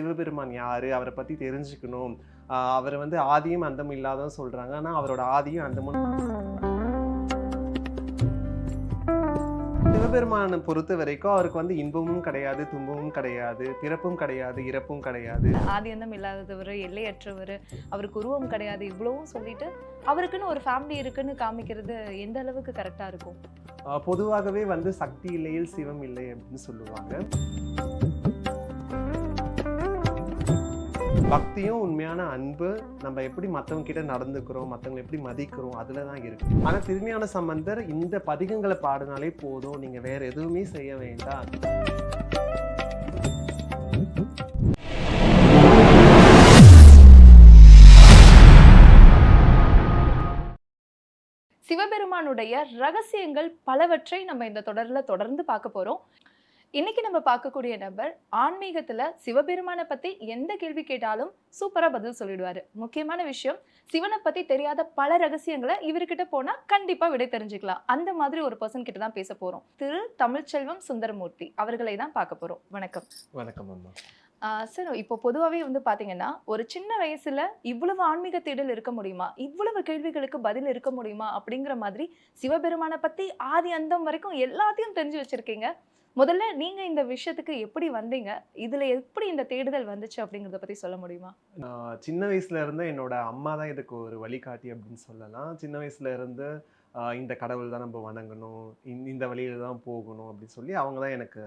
சிவபெருமான் யாரு? அவரை பத்தி தெரிஞ்சுக்கணும். அவர் வந்து ஆதியும் அந்தமும் இல்லாதவன் சொல்றாங்க. ஆனா அவரோட ஆதியும் அந்தமும் சிவபெருமானை பொறுத்த வரைக்கும் அவருக்கு வந்து இன்பமும் கிடையாது துன்பமும் கிடையாது பிறப்பும் கிடையாது இறப்பும் கிடையாது. ஆதியந்தம் இல்லாதவர் எல்லையற்றவர் அவருக்கு உருவம் கிடையாது இவ்வளவும் சொல்லிட்டு அவருக்குன்னு ஒரு ஃபேமிலி இருக்குன்னு காமிக்கிறது எந்த அளவுக்கு கரெக்டா இருக்கும்? பொதுவாகவே வந்து சக்தி இல்லையில் சிவம் இல்லை அப்படின்னு சொல்லுவாங்க. பக்தியும் உண்மையான அன்பு நம்ம எப்படி மற்றவங்க கிட்ட நடந்துக்கிறோம் மற்றவங்களை எப்படி மதிக்கிறோம் அதில் தான் இருக்கு. ஆனால் திருஞான சம்பந்தர் இந்த பதிகங்களை பாடினாலே போதும். நீங்கள் வேற எதுவுமே செய்ய வேண்டாம். சிவபெருமானுடைய ரகசியங்கள் பலவற்றை நம்ம இந்த தொடரில் தொடர்ந்து பார்க்க போகிறோம் இன்னைக்கு நம்ம பார்க்கக்கூடிய நபர் ஆன்மீகத்துல சிவபெருமானை பத்தி எந்த கேள்வி கேட்டாலும் சூப்பரா பதில் சொல்லிடுவாரு. முக்கியமான விஷயம் சிவனை பத்தி தெரியாத பல ரகசியங்களை இவர்கிட்ட போனா கண்டிப்பா விடை தெரிஞ்சுக்கலாம். அந்த மாதிரி ஒரு பர்சன் கிட்ட தான் பேச போறோம். திரு தமிழ்ச்செல்வம் சுந்தரமூர்த்தி அவர்களை தான் பார்க்க போறோம். வணக்கம். வணக்கம் அம்மா. சார் இப்போ பொதுவாகவே வந்து பார்த்தீங்கன்னா ஒரு சின்ன வயசுல இவ்வளவு ஆன்மீக தேடல் இருக்க முடியுமா? இவ்வளவு கேள்விகளுக்கு பதில் இருக்க முடியுமா? அப்படிங்கிற மாதிரி சிவபெருமானை பத்தி ஆதி அந்தம் வரைக்கும் எல்லாத்தையும் தெரிஞ்சு வச்சிருக்கீங்க. முதல்ல நீங்க இந்த விஷயத்துக்கு எப்படி வந்தீங்க? இதுல எப்படி இந்த தேடுதல் வந்துச்சு அப்படிங்கறத பத்தி சொல்ல முடியுமா? நான் சின்ன வயசுல இருந்து என்னோட அம்மா தான் இதுக்கு ஒரு வழிகாட்டி அப்படின்னு சொல்லலாம். சின்ன வயசுல இருந்து ஆஹ் இந்த கடவுள் தான் நம்ம வணங்கணும் இந்த- இந்த வழியில தான் போகணும் அப்படின்னு சொல்லி அவங்க தான் எனக்கு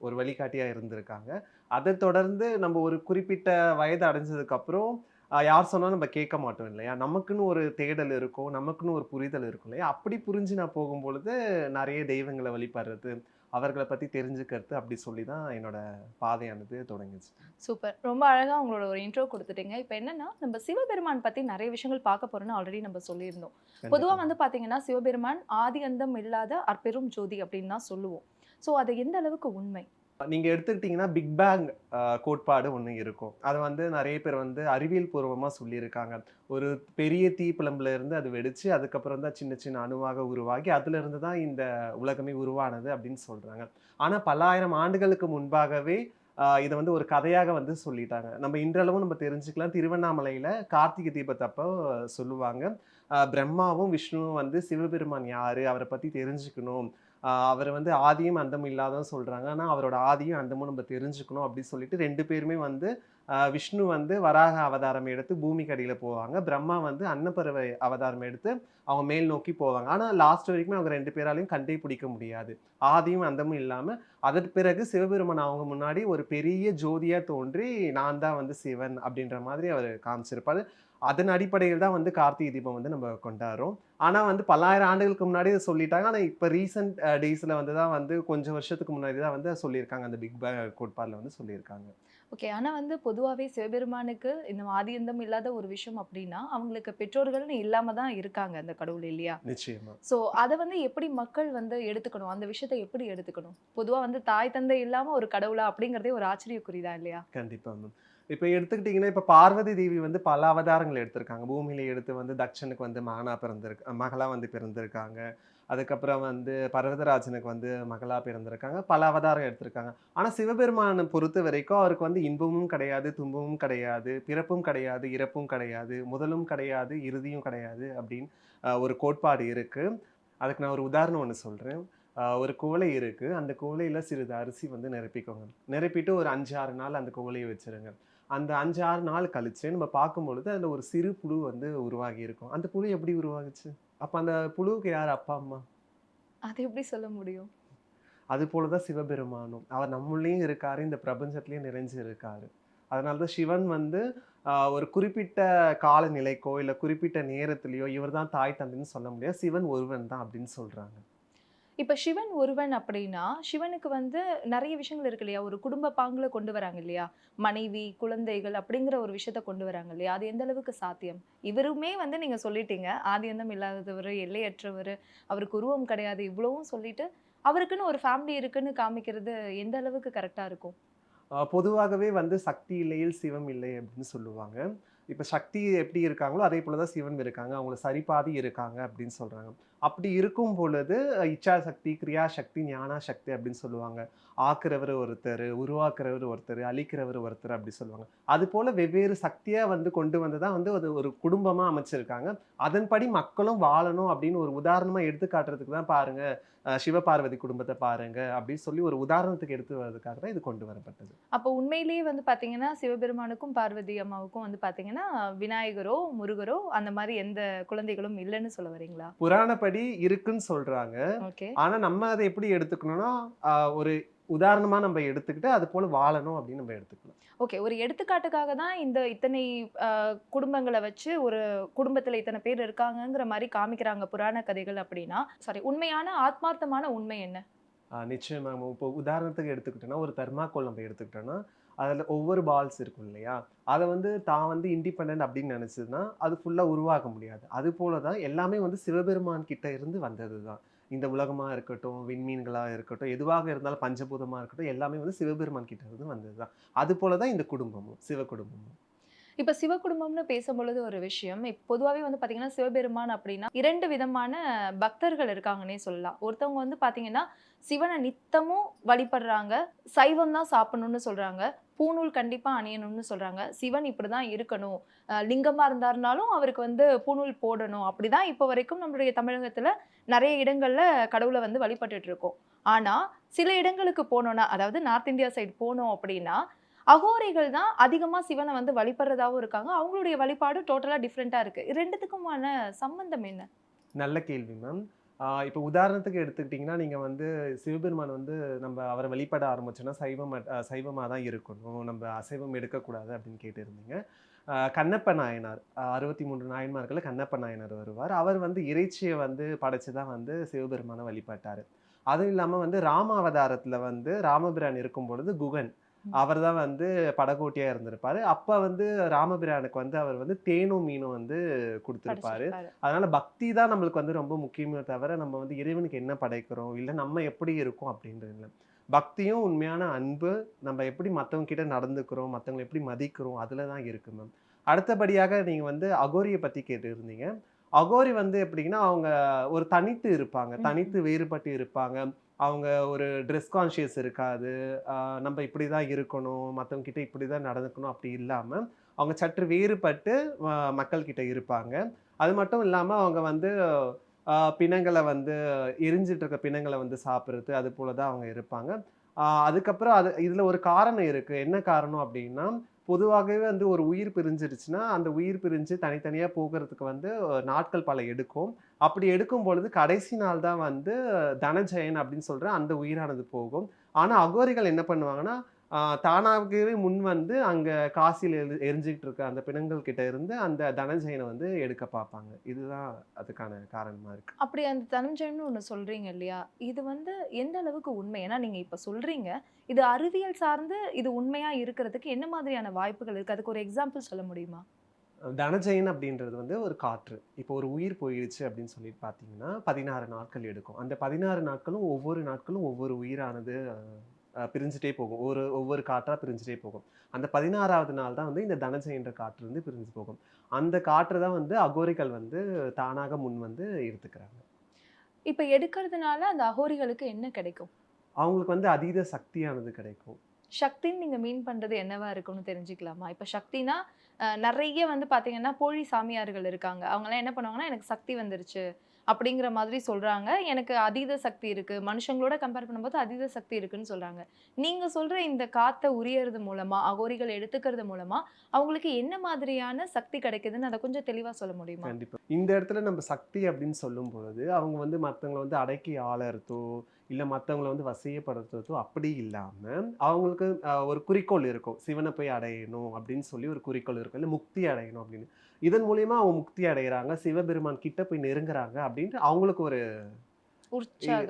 ஒரு வழிகாட்டியா இருந்திருக்காங்க. அதை தொடர்ந்து நம்ம ஒரு குறிப்பிட்ட வயது அடைஞ்சதுக்கு அப்புறம் ஆஹ் யார் சொன்னாலும் நம்ம கேட்க மாட்டோம் இல்லையா? நமக்குன்னு ஒரு தேடல் இருக்கும் நமக்குன்னு ஒரு புரிதல் இருக்கும் இல்லையா? அப்படி புரிஞ்சு நான் போகும்பொழுது நிறைய தெய்வங்களை வழிபடுறது அவர்களை பத்தி தெரிஞ்சுக்கிறது அப்படி சொல்லி தான் என்னோட பாதையானது தொடங்குச்சு. சூப்பர். ரொம்ப அழகா உங்களோட ஒரு இன்ட்ரோ கொடுத்துட்டீங்க. இப்போ என்னன்னா நம்ம சிவபெருமான் பத்தி நிறைய விஷயங்கள் பார்க்க போறோம்னு ஆல்ரெடி நம்ம சொல்லியிருந்தோம். பொதுவா வந்து பாத்தீங்கன்னா சிவபெருமான் ஆதி அந்தம் இல்லாத அற்பெரும் ஜோதி அப்படின்னு தான் சொல்லுவோம். ஸோ அது எந்த அளவுக்கு உண்மை? நீங்கள் எடுத்துக்கிட்டீங்கன்னா பிக் பேங் கோட்பாடு ஒன்று இருக்கும். அதை வந்து நிறைய பேர் வந்து அறிவியல் பூர்வமாக சொல்லியிருக்காங்க. ஒரு பெரிய தீப்பிழம்புல இருந்து அது வெடித்து அதுக்கப்புறம் தான் சின்ன சின்ன அணுவாக உருவாகி அதுலேருந்து தான் இந்த உலகமே உருவானது அப்படின்னு சொல்கிறாங்க ஆனால் பல்லாயிரம் ஆண்டுகளுக்கு முன்பாகவே இதை வந்து ஒரு கதையாக வந்து சொல்லிட்டாங்க. நம்ம இன்றளவும் நம்ம தெரிஞ்சுக்கலாம். திருவண்ணாமலையில் கார்த்திகை தீபத்தப்போ சொல்லுவாங்க. பிரம்மாவும் விஷ்ணுவும் வந்து சிவபெருமான் யார்? அவரை பற்றி தெரிஞ்சுக்கணும். அவர் வந்து ஆதியும் அந்தமும் இல்லாதவன் சொல்கிறாங்க ஆனால் அவரோட ஆதியும் அந்தமும் நம்ம தெரிஞ்சுக்கணும் அப்படின்னு சொல்லிட்டு ரெண்டு பேருமே வந்து விஷ்ணு வந்து வராக அவதாரம் எடுத்து பூமிக்கு கடியில் போவாங்க. பிரம்மா வந்து அன்னப்பறவை அவதாரம் எடுத்து அவங்க மேல் நோக்கி போவாங்க. ஆனால் லாஸ்ட் வரைக்குமே அவங்க ரெண்டு பேராலையும் கண்டே பிடிக்க முடியாது. ஆதியும் அந்தமும் இல்லாமல் அதற்கு பிறகு சிவபெருமான் அவங்க முன்னாடி ஒரு பெரிய ஜோதியாக தோன்றி நான் தான் வந்து சிவன் அப்படின்ற மாதிரி அவர் காமிச்சிருப்பார். அதன் அடிப்படையில் தான் வந்து கார்த்திகை தீபம் வந்து நம்ம கொண்டாடுறோம். ஆனா வந்து பல்லாயிரம் ஆண்டுகளுக்கு முன்னாடி சொல்லிட்டாங்க. ஆனா இப்ப ரீசெண்ட் டேஸ்ல வந்து தான் வந்து கொஞ்சம் வருஷத்துக்கு முன்னாடி தான் வந்து சொல்லியிருக்காங்க. அந்த பிக் பேங் கோட்பாடுல வந்து சொல்லியிருக்காங்க. ஓகே. ஆனா வந்து பொதுவாவே சிவபெருமானுக்கு இந்த ஆதியந்தம் இல்லாத ஒரு விஷயம் அப்படின்னா அவங்களுக்கு பெற்றோர்கள்னு இல்லாம தான் இருக்காங்க அந்த கடவுள் இல்லையா? நிச்சயமா. ஸோ அதை வந்து எப்படி மக்கள் வந்து எடுத்துக்கணும்? அந்த விஷயத்தை எப்படி எடுத்துக்கணும்? பொதுவா வந்து தாய் தந்தை இல்லாம ஒரு கடவுளா அப்படிங்கறதே ஒரு ஆச்சரியக்குறிதான் இல்லையா? கண்டிப்பா மேம் இப்போ எடுத்துக்கிட்டிங்கன்னா இப்போ பார்வதி தேவி வந்து பல அவதாரங்கள் எடுத்திருக்காங்க. பூமியில எடுத்து வந்து தட்சனுக்கு வந்து மகனா பிறந்திருக்கு மகளா வந்து பிறந்திருக்காங்க. அதுக்கப்புறம் வந்து பர்வதராஜனுக்கு வந்து மகளா பிறந்திருக்காங்க. பல அவதாரம் எடுத்திருக்காங்க. ஆனால் சிவபெருமானை பொறுத்த வரைக்கும் அவருக்கு வந்து இன்பமும் கிடையாது துன்பமும் கிடையாது பிறப்பும் கிடையாது இறப்பும் கிடையாது முதலும் கிடையாது இறுதியும் கிடையாது அப்படின்னு ஒரு கோட்பாடு இருக்குது அதுக்கு நான் ஒரு உதாரணம் ஒன்று சொல்கிறேன் ஒரு குவளை இருக்குது அந்த கோலையில் சிறிது அரிசி வந்து நிரப்பிக்கோங்க. நிரப்பிட்டு ஒரு அஞ்சு ஆறு நாள் அந்த குவளையை வச்சுருங்க. அந்த அஞ்சு ஆறு நாள் கழிச்சு நம்ம பார்க்கும் பொழுது அதுல ஒரு சிறு புழு வந்து உருவாகி இருக்கும் அந்த புழு எப்படி உருவாகுச்சு? அப்ப அந்த புழுவுக்கு யார் அப்பா அம்மா? அது எப்படி சொல்ல முடியும்? அது போலதான் சிவபெருமானும். அவர் நம்மளையும் இருக்காரு இந்த பிரபஞ்சத்திலயும் நிறைஞ்சு இருக்காரு அதனாலதான் சிவன் வந்து ஒரு குறிப்பிட்ட கால நிலைக்கோ இல்ல குறிப்பிட்ட நேரத்திலயோ இவர் தான் தாய் தந்தைன்னு சொல்ல முடியாது. சிவன் ஒருவன் தான் அப்படின்னு சொல்றாங்க. இப்போ சிவன் ஒருவன் அப்படின்னா சிவனுக்கு வந்து நிறைய விஷயங்கள் இருக்கு இல்லையா? ஒரு குடும்ப பாங்குல கொண்டு வராங்க இல்லையா? மனைவி குழந்தைகள் அப்படிங்கிற ஒரு விஷயத்த கொண்டு வராங்க இல்லையா? அது எந்த அளவுக்கு சாத்தியம்? இவருமே வந்து நீங்க சொல்லிட்டீங்க ஆதியந்தம் இல்லாதவர் எல்லையற்றவர் அவருக்கு உருவம் கிடையாது இவ்வளவும் சொல்லிட்டு அவருக்குன்னு ஒரு ஃபேமிலி இருக்குன்னு காமிக்கிறது எந்த அளவுக்கு கரெக்டாக இருக்கும்? பொதுவாகவே வந்து சக்தி இல்லையில் சிவம் இல்லை அப்படின்னு சொல்லுவாங்க. இப்போ சக்தி எப்படி இருக்காங்களோ அதே போல தான் சிவன் இருக்காங்க. அவங்கள சரிபாதி இருக்காங்க அப்படின்னு சொல்கிறாங்க அப்படி இருக்கும் பொழுது இச்சா சக்தி கிரியா சக்தி ஞானா சக்தி அப்படின்னு சொல்லுவாங்க. ஆக்குறவர் ஒருத்தர் உருவாக்குறவர் ஒருத்தர் அழிக்கிறவர் ஒருத்தர் அப்படி சொல்லுவாங்க. அது போல வெவ்வேறு சக்தியா வந்து கொண்டு வந்து தான் வந்து அது ஒரு குடும்பமா அமைச்சிருக்காங்க. அதன்படி மக்களும் வாழணும் அப்படின்னு ஒரு உதாரணமா எடுத்து காட்டுறதுக்கு தான் பாருங்க சிவபார்வதி குடும்பத்தை பாருங்க அப்படின்னு சொல்லி ஒரு உதாரணத்துக்கு எடுத்து வர்றதுக்காக தான் இது கொண்டு வரப்பட்டது. அப்போ உண்மையிலேயே வந்து பாத்தீங்கன்னா சிவபெருமானுக்கும் பார்வதி அம்மாவுக்கும் வந்து பாத்தீங்கன்னா விநாயகரோ முருகரோ அந்த மாதிரி எந்த குழந்தைகளும் இல்லைன்னு சொல்ல வரீங்களா? புராணப்படி இருக்குன்னு சொல்றாங்க. ஆனா நம்ம அதை எப்படி எடுத்துக்கணும்னா ஒரு உதாரணமா நம்ம எடுத்துக்கிட்டு அது போல வாழணும் அப்படின்னு நம்ம எடுத்துக்கணும் ஓகே ஒரு எடுத்துக்காட்டுக்காக தான் இந்த இத்தனை குடும்பங்களை வச்சு ஒரு குடும்பத்துல இத்தனை பேர் இருக்காங்கங்கிற மாதிரி காமிக்கிறாங்க புராண கதைகள் அப்படின்னா சாரி உண்மையான ஆத்மார்த்தமான உண்மை என்ன? ஆஹ், நிச்சயமா. நம்ம இப்போ உதாரணத்துக்கு எடுத்துக்கிட்டோம்னா ஒரு தெர்மாக்கோல் நம்ம எடுத்துக்கிட்டோம்னா அதில் ஒவ்வொரு பால்ஸ் இருக்கும் இல்லையா? அதை வந்து தான் வந்து இண்டிபெண்ட் அப்படின்னு நினச்சதுன்னா அது ஃபுல்லாக உருவாக்க முடியாது. அது போல தான் எல்லாமே வந்து சிவபெருமான் கிட்ட இருந்து வந்தது தான் இந்த உலகமாக இருக்கட்டும் விண்மீன்களாக இருக்கட்டும் எதுவாக இருந்தாலும் பஞ்சபூதமாக இருக்கட்டும் எல்லாமே வந்து சிவபெருமான் கிட்ட இருந்து வந்தது தான் அது போல தான் இந்த குடும்பமும் சிவ குடும்பமும். இப்போ சிவ குடும்பம்னு பேசும்பொழுது ஒரு விஷயம். பொதுவாகவே வந்து பார்த்தீங்கன்னா சிவபெருமான் அப்படின்னா இரண்டு விதமான பக்தர்கள் இருக்காங்கன்னே சொல்லலாம். ஒருத்தவங்க வந்து பார்த்தீங்கன்னா சிவனை நித்தமும் வழிபடுறாங்க. சைவம் தான் சாப்பிடணும்னு சொல்கிறாங்க பூநூல் கண்டிப்பாக அணியணும்னு சொல்கிறாங்க சிவன் இப்படி தான் இருக்கணும் லிங்கமாக இருந்தாருனாலும் அவருக்கு வந்து பூநூல் போடணும். அப்படிதான் இப்போ வரைக்கும் நம்மளுடைய தமிழகத்தில் நிறைய இடங்களில் கடவுளை வந்து வழிபட்டுட்டு இருக்கோம். ஆனால் சில இடங்களுக்கு போனோன்னா அதாவது நார்த் இந்தியா சைடு போனோம் அப்படின்னா அகோரிகள் தான் அதிகமாக சிவனை வந்து வழிபடுறதாவும் இருக்காங்க. அவங்களுடைய வழிபாடு டோட்டலாக டிஃப்ரெண்ட்டாக இருக்குது ரெண்டுத்துக்குமான சம்பந்தம் என்ன? நல்ல கேள்வி மேம் இப்போ உதாரணத்துக்கு எடுத்துக்கிட்டிங்கன்னா நீங்கள் வந்து சிவபெருமான் வந்து நம்ம அவரை வழிபட ஆரம்பிச்சோன்னா சைவம் சைவமாக தான் இருக்கணும். நம்ம அசைவம் எடுக்கக்கூடாது அப்படின்னு கேட்டிருந்தீங்க. கண்ணப்ப நாயனார் அறுபத்தி மூன்று நாயன்மார்களில் கண்ணப்ப நாயனார் வருவார். அவர் வந்து இறைச்சியை வந்து படைச்சு தான் வந்து சிவபெருமானை வழிபட்டார். அதுவும் இல்லாமல் வந்து ராம அவதாரத்தில் வந்து ராமபிரான் இருக்கும் பொழுது குகன் அவர் தான் வந்து படகோட்டியாக இருந்திருப்பாரு. அப்போ வந்து ராமபிரானுக்கு வந்து அவர் வந்து தேனும் மீனும் வந்து கொடுத்துருப்பாரு. அதனால பக்தி தான் நம்மளுக்கு வந்து ரொம்ப முக்கியமே தவிர நம்ம வந்து இறைவனுக்கு என்ன படைக்கிறோம்? இல்லை நம்ம எப்படி இருக்கோம் அப்படின்றது இல்லை. பக்தியும் உண்மையான அன்பு நம்ம எப்படி மற்றவங்க கிட்ட நடந்துக்கிறோம் மற்றவங்களை எப்படி மதிக்கிறோம் அதில் தான் இருக்கு மேம் அடுத்தபடியாக நீங்கள் வந்து அகோரியை பற்றி கேட்டுருந்தீங்க. அகோரி வந்து எப்படின்னா அவங்க ஒரு தனித்து இருப்பாங்க. தனித்து வேறுபட்டு இருப்பாங்க. அவங்க ஒரு ட்ரெஸ் கான்ஷியஸ் இருக்காது. நம்ம இப்படி தான் இருக்கணும். மற்றவங்க கிட்ட இப்படி தான் நடந்துக்கணும் அப்படி இல்லாமல் அவங்க சற்று வேறுபட்டு மக்கள்கிட்ட இருப்பாங்க. அது மட்டும் இல்லாமல் அவங்க வந்து பிணங்களை வந்து எரிஞ்சிட்டு இருக்க பிணங்களை வந்து சாப்பிட்றது அது போல தான் அவங்க இருப்பாங்க. அதுக்கப்புறம் அது இதில் ஒரு காரணம் இருக்குது என்ன காரணம் அப்படின்னா பொதுவாகவே வந்து ஒரு உயிர் பிரிஞ்சிருச்சுன்னா அந்த உயிர் பிரிஞ்சு தனித்தனியாக போகிறதுக்கு வந்து நாட்கள் பல எடுக்கும். அப்படி எடுக்கும் பொழுது கடைசி நாள் தான் வந்து தனஜெயன் அப்படின்னு சொல்கிற அந்த உயிரானது போகும். ஆனால் அகோரிகள் என்ன பண்ணுவாங்கன்னா தானாகவே முன் வந்து அங்கே காசியில் எரி எரிஞ்சுக்கிட்டு இருக்க அந்த பிணங்கள் கிட்ட இருந்து அந்த தனஜெயனை வந்து எடுக்க பார்ப்பாங்க. இதுதான் அதுக்கான காரணமாக இருக்குது அப்படி அந்த தனஞ்சயன்னு ஒண்ணு சொல்றீங்க இல்லையா? இது வந்து எந்த அளவுக்கு உண்மை? ஏன்னா நீங்க இப்ப சொல்றீங்க இது அறிவியல் சார்ந்து இது உண்மையா இருக்கிறதுக்கு என்ன மாதிரியான வாய்ப்புகள் இருக்கு? அதுக்கு ஒரு எக்ஸாம்பிள் சொல்ல முடியுமா? தனஜெயன் அப்படின்றது வந்து ஒரு காற்று. இப்போ ஒரு உயிர் போயிடுச்சு அப்படின்னு சொல்லிட்டு பார்த்தீங்கன்னா பதினாறு நாட்கள் எடுக்கும். அந்த பதினாறு நாட்களும் ஒவ்வொரு நாட்களும் ஒவ்வொரு உயிரானது பிரிஞ்சுட்டே போகும். ஒரு ஒவ்வொரு காற்றா பிரிஞ்சுட்டே போகும். அந்த பதினாறாவது நாள் தான் வந்து இந்த தனஜெயன்ற காற்று வந்து பிரிஞ்சு போகும். அந்த காற்று தான் வந்து அகோரிகள் வந்து தானாக முன் வந்து எடுத்துக்கிறாங்க. இப்ப எடுக்கிறதுனால அந்த அகோரிகளுக்கு என்ன கிடைக்கும்? அவங்களுக்கு வந்து அதீத சக்தியானது கிடைக்கும். சக்தின்னு நீங்க மீன் பண்றது என்னவா இருக்கும்னு தெரிஞ்சுக்கலாமா? இப்ப சக்தினா நிறைய வந்து பாத்தீங்கன்னா போலி சாமியார்கள் இருக்காங்க. அவங்க எல்லாம் என்ன பண்ணுவாங்கன்னா எனக்கு சக்தி வந்துருச்சு. அப்படிங்கிற மாதிரி சொல்றாங்க. எனக்கு அதீத சக்தி இருக்கு. மனுஷங்களோட கம்பேர் பண்ணும்போது அதீத சக்தி இருக்குன்னு சொல்றாங்க. நீங்க சொல்ற இந்த காற்றை உரியறது மூலமாக அகோரிகள் எடுத்துக்கிறது மூலமா அவங்களுக்கு என்ன மாதிரியான சக்தி கிடைக்குதுன்னு அதை கொஞ்சம் தெளிவாக சொல்ல முடியுமா? கண்டிப்பாக இந்த இடத்துல நம்ம சக்தி அப்படின்னு சொல்லும்போது அவங்க வந்து மற்றவங்களை வந்து அடக்கி ஆளறதோ இல்லை மற்றவங்களை வந்து வசியப்படுத்துறதோ அப்படி இல்லாமல் அவங்களுக்கு ஒரு குறிக்கோள் இருக்கும். சிவனை போய் அடையணும் அப்படின்னு சொல்லி ஒரு குறிக்கோள் இருக்கும். இல்லை முக்தி அடையணும் அப்படின்னு. இதன் மூலியமா அவங்க முக்தி அடைகிறாங்க சிவபெருமான் கிட்ட போய் நெருங்குறாங்க அப்படின்ட்டு அவங்களுக்கு ஒரு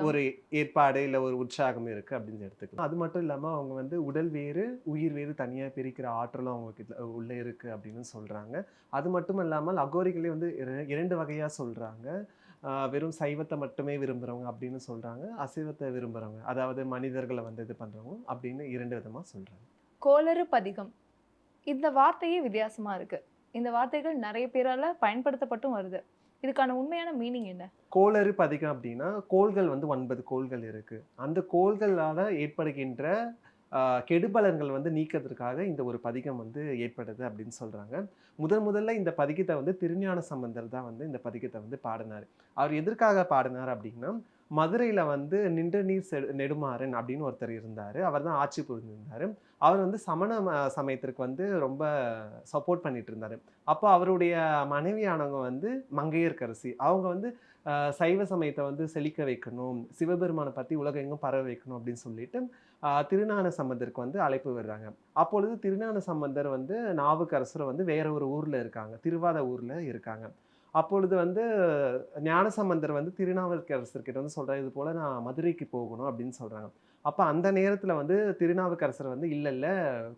ஒரு ஏற்பாடு இல்லை ஒரு உற்சாகம் இருக்கு அப்படின்னு எடுத்துக்கலாம். அது மட்டும் இல்லாமல் அவங்க வந்து உடல் வேறு உயிர் வேறு தனியாக பிரிக்கிற ஆற்றலும் அவங்களுக்கு உள்ள இருக்கு அப்படின்னு சொல்றாங்க. அது மட்டும் இல்லாமல் அகோரிகளே வந்து இர- இரண்டு வகையா சொல்றாங்க. ஆஹ் வெறும் சைவத்தை மட்டுமே விரும்புறவங்க அப்படின்னு சொல்றாங்க. அசைவத்தை விரும்புறவங்க அதாவது மனிதர்களை வந்து இது பண்றவங்க அப்படின்னு இரண்டு விதமா சொல்றாங்க. கோளறு பதிகம். இந்த வார்த்தையே வித்தியாசமா இருக்கு. இந்த வார்த்தைகள் நிறைய பேரால் பயன்படுத்தப்பட்டும் வருது. இதுக்கான உண்மையான மீனிங் என்ன? கோளறு பதிகம் அப்படின்னா கோள்கள் வந்து ஒன்பது கோள்கள் இருக்குது அந்த கோள்களால் ஏற்படுகின்ற கெடுபலன்கள் வந்து நீக்கிறதுக்காக இந்த ஒரு பதிகம் வந்து ஏற்படுது அப்படின்னு சொல்கிறாங்க முதன் முதல்ல இந்த பதிகத்தை வந்து திருஞான சம்பந்தர் தான் வந்து இந்த பதிகத்தை வந்து பாடினார். அவர் எதற்காக பாடினார் அப்படின்னா மதுரையில் வந்து நின்ற நீர் செ- நெடுமாறன் அப்படின்னு ஒருத்தர் இருந்தார். அவர் தான் ஆட்சி புரிஞ்சிருந்தார் அவர் வந்து சமண ம- சமயத்திற்கு வந்து ரொம்ப சப்போர்ட் பண்ணிட்டு இருந்தார். அப்போ அவருடைய மனைவியானவங்க வந்து மங்கையர்கரசி அவங்க வந்து சைவ சமயத்தை வந்து செழிக்க வைக்கணும் சிவபெருமானை பற்றி உலகெங்கும் பரவ வைக்கணும் அப்படின்னு சொல்லிட்டு திருநான சம்பந்தருக்கு வந்து அழைப்பு விடுறாங்க. அப்பொழுது திருநான சம்பந்தர் வந்து நாவுக்கரசர் வந்து வேற ஒரு ஊரில் இருக்காங்க. திருவாத ஊரில் இருக்காங்க. அப்பொழுது வந்து ஞானசம்பந்தர் வந்து திருநாவுக்கரசர்கிட்ட வந்து சொல்கிறார் இது போல் நான் மதுரைக்கு போகணும் அப்படின்னு சொல்கிறாங்க அப்போ அந்த நேரத்தில் வந்து திருநாவுக்கரசர் வந்து இல்லை இல்லை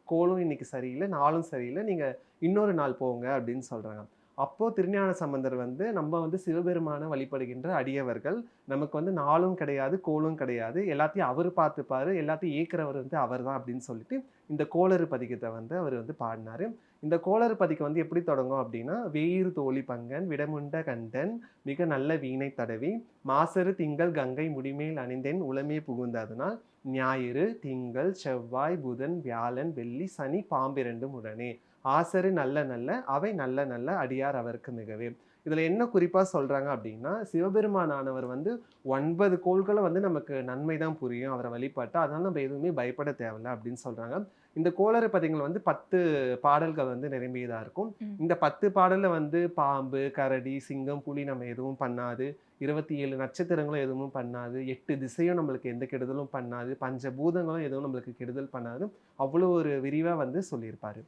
கோளும் இன்னைக்கு சரியில்லை நாளும் சரியில்லை நீங்கள் இன்னொரு நாள் போங்க அப்படின்னு சொல்கிறாங்க அப்போது திருஞான சம்பந்தர் வந்து நம்ம வந்து சிவபெருமான வழிபடுகின்ற அடியவர்கள் நமக்கு வந்து நாளும் கிடையாது கோலும் கிடையாது எல்லாத்தையும் அவர் பார்த்துப்பாரு எல்லாத்தையும் ஏற்கிறவர் வந்து அவர் தான் அப்படின்னு சொல்லிட்டு இந்த கோளறு பதிகத்தை வந்து அவர் வந்து பாடினாரு. இந்த கோளறு பதிக்கு வந்து எப்படி தொடங்கும் அப்படின்னா வேயிறு தோழி பங்கன் விடமுண்ட கண்டன் மிக நல்ல வீணை தடவி மாசரு திங்கள் கங்கை முடிமேல் அணிந்தேன் உளமே புகுந்ததுனால் ஞாயிறு திங்கள் செவ்வாய் புதன் வியாழன் வெள்ளி சனி பாம்பிரண்டும் உடனே. ஆசரு நல்ல நல்ல அவை நல்ல நல்ல அடியார் அவருக்கு மிகவே. இதில் என்ன குறிப்பாக சொல்கிறாங்க அப்படின்னா சிவபெருமானானவர் வந்து ஒன்பது கோள்களை வந்து நமக்கு நன்மை தான் புரியும் அவரை வழிபாட்டு அதனால் நம்ம எதுவுமே பயப்பட தேவையில்ல அப்படின்னு சொல்கிறாங்க இந்த கோளறு பதிகங்கள் வந்து பத்து பாடல்கள் வந்து நிரம்பியதா இருக்கும். இந்த பத்து பாடல்ல வந்து பாம்பு கரடி சிங்கம் புலி நம்ம எதுவும் பண்ணாது. இருபத்தி ஏழு நட்சத்திரங்களும் எதுவும் பண்ணாது. எட்டு திசையும் நம்மளுக்கு எந்த கெடுதலும் பண்ணாது. பஞ்ச பூதங்களும் எதுவும் நம்மளுக்கு கெடுதல் பண்ணாது அவ்வளோ ஒரு விரிவா வந்து சொல்லியிருப்பாரு.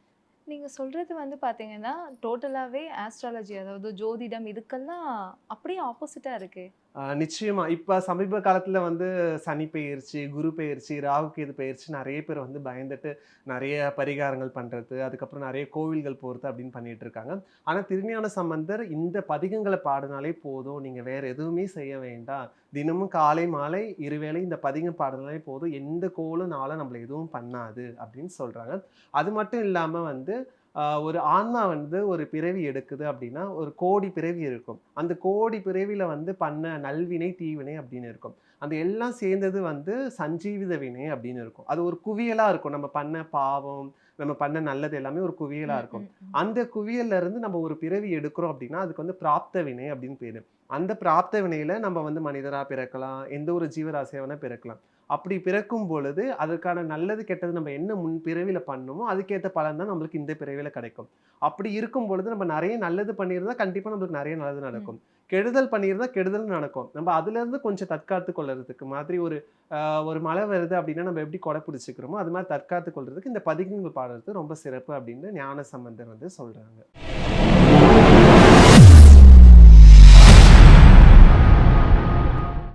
நீங்க சொல்றது வந்து பாத்தீங்கன்னா டோட்டலாவே ஆஸ்ட்ராலஜி அதாவது ஜோதிடம் இதுக்கெல்லாம் அப்படியே ஆப்போசிட்டா இருக்கு. ஆஹ் நிச்சயமா. இப்ப சமீப காலத்துல வந்து சனி பெயர்ச்சி குரு பெயர்ச்சி ராகு கேது பெயர்ச்சி நிறைய பேர் வந்து பயந்துட்டு நிறைய பரிகாரங்கள் பண்றது அதுக்கப்புறம் நிறைய கோவில்கள் போறது அப்படின்னு பண்ணிட்டு இருக்காங்க. ஆனா திருஞான சம்பந்தர் இந்த பதிகங்களை பாடினாலே போதும் நீங்க வேற எதுவுமே செய்ய வேண்டாம். தினமும் காலை மாலை இருவேளை இந்த பதிகம் பாடினாலே போதும். எந்த கோலும் நாளும் நம்மளை எதுவும் பண்ணாது அப்படின்னு சொல்றாங்க. அது மட்டும் இல்லாம வந்து ஒரு ஆன்மா வந்து ஒரு பிறவி எடுக்குது அப்படின்னா ஒரு கோடி பிறவி இருக்கும். அந்த கோடி பிறவியில வந்து பண்ண நல்வினை தீவினை அப்படின்னு இருக்கும். அந்த எல்லாம் சேர்ந்தது வந்து சஞ்சீவித வினை அப்படின்னு இருக்கும். அது ஒரு குவியலா இருக்கும். நம்ம பண்ண பாவம் நம்ம பண்ண நல்லது எல்லாமே ஒரு குவியலா இருக்கும். அந்த குவியல்ல இருந்து நம்ம ஒரு பிறவி எடுக்கிறோம் அப்படின்னா அதுக்கு வந்து பிராப்த வினை அப்படின்னு பேரு. அந்த பிராப்த வினையில நம்ம வந்து மனிதரா பிறக்கலாம். எந்த ஒரு ஜீவராசியா வேணா பிறக்கலாம். அப்படி பிறக்கும் பொழுது அதுக்கான நல்லது கெட்டது நம்ம என்ன முன் பிறவில பண்ணணுமோ அதுக்கேற்ற பலன் தான் நம்மளுக்கு இந்த பிறவில கிடைக்கும். அப்படி இருக்கும் பொழுது நம்ம நிறைய நல்லது பண்ணியிருந்தா கண்டிப்பா நம்மளுக்கு நிறைய நல்லது நடக்கும். கெடுதல் பண்ணியிருந்தா கெடுதல் நடக்கும். நம்ம அதுல இருந்து கொஞ்சம் தற்காத்து கொள்றதுக்கு மாதிரி ஒரு ஒரு மழை வருது அப்படின்னா நம்ம எப்படி கொடை பிடிச்சிக்கிறோமோ அது மாதிரி தற்காத்து கொள்றதுக்கு இந்த பதிகங்கள் பாடுறது ரொம்ப சிறப்பு அப்படின்னு ஞான சம்பந்தர் வந்து சொல்றாங்க.